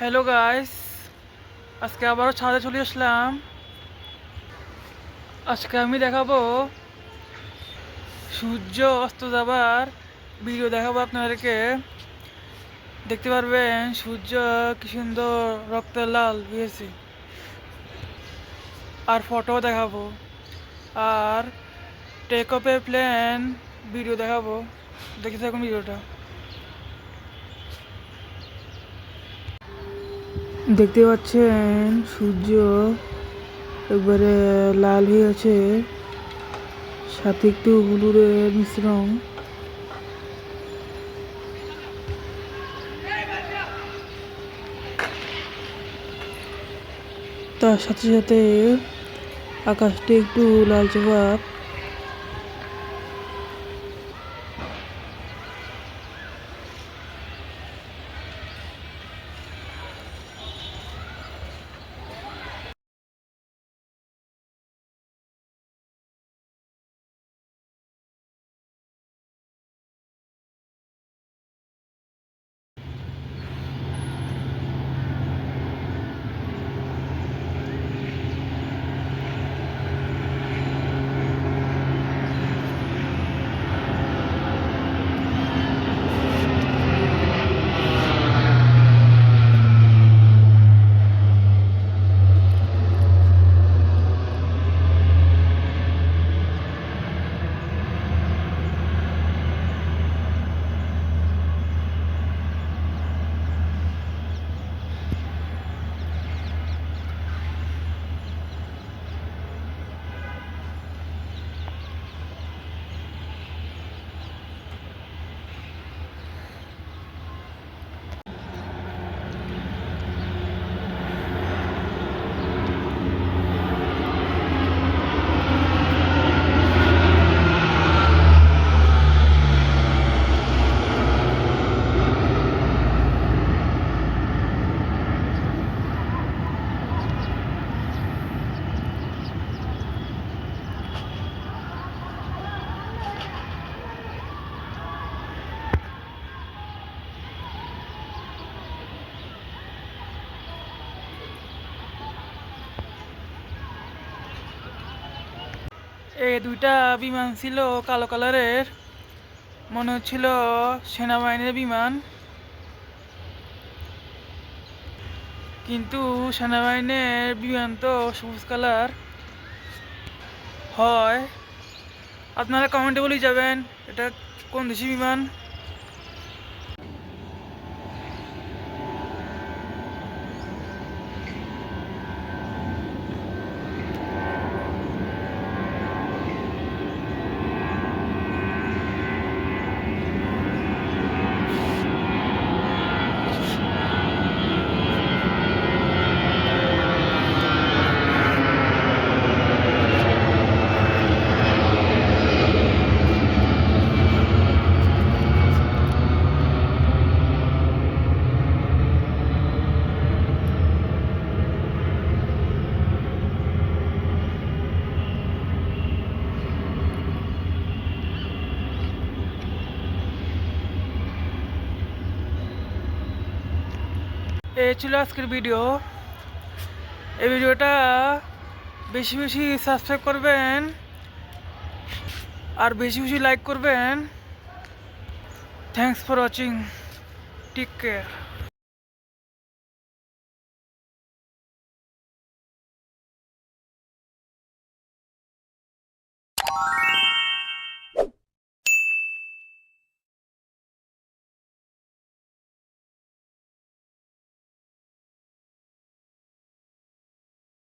Hello guys আজকে আবারও ছাদে চলে আসলাম। আজকে আমি দেখাবো সূর্য অস্ত যাবার ভিডিও দেখাবো আপনাদেরকে। দেখতে পারবেন সূর্য কি সুন্দর রক্তের লাল হয়েছে। আর ফটো দেখাবো। আর take off a plane video দেখাবো। দেখে থাকুন ভিডিওটা দেখতে পাচ্ছেন সূর্য, একবারে লাল হয়ে আছে, সাথে একটু হলুদের মিশ্রণ। তার সাথে সাথে আকাশটি একটু লালচে ভাব এই দুইটা বিমান ছিল কালো কালারের। মনে হচ্ছিল সেনাবাহিনীর বিমান। কিন্তু সেনাবাহিনীর বিমান তো সবুজ কালার। হয়। আপনারা কমেন্টে বলেই যাবেন, এটা কোন দেশি বিমান? এই ছিল আজকের ভিডিও এই ভিডিওটা বেশি বেশি সাবস্ক্রাইব করবেন আর বেশি বেশি লাইক করবেন। Thanks for watching take care